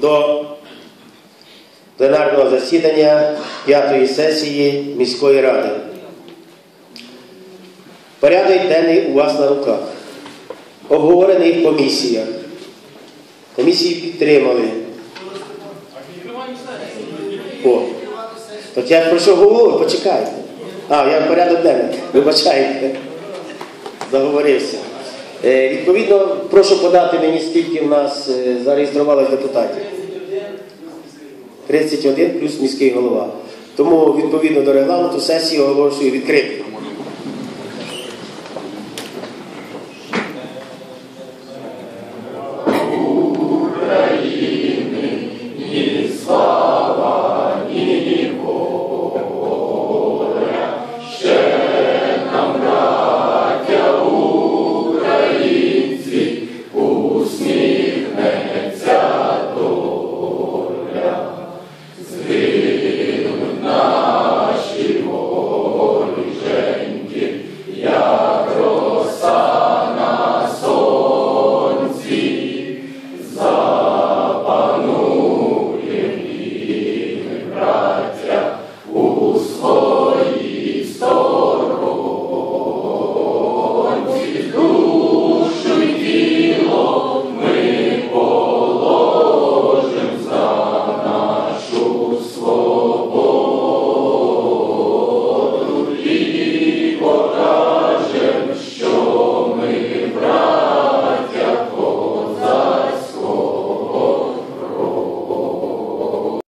до пленарного засідання п'ятої сесії міської ради. Порядок денний у вас на руках. Обговорений в комісіях. Комісії підтримали. О, так я про що говорю, почекайте. А, я порядок денний. Вибачайте. Заговорився. Е, відповідно, прошу подати мені, скільки в нас зареєструвалося зареєструвалось депутатів. 31 плюс міський голова. Тому відповідно до регламенту сесії оголошую відкритою. Lord,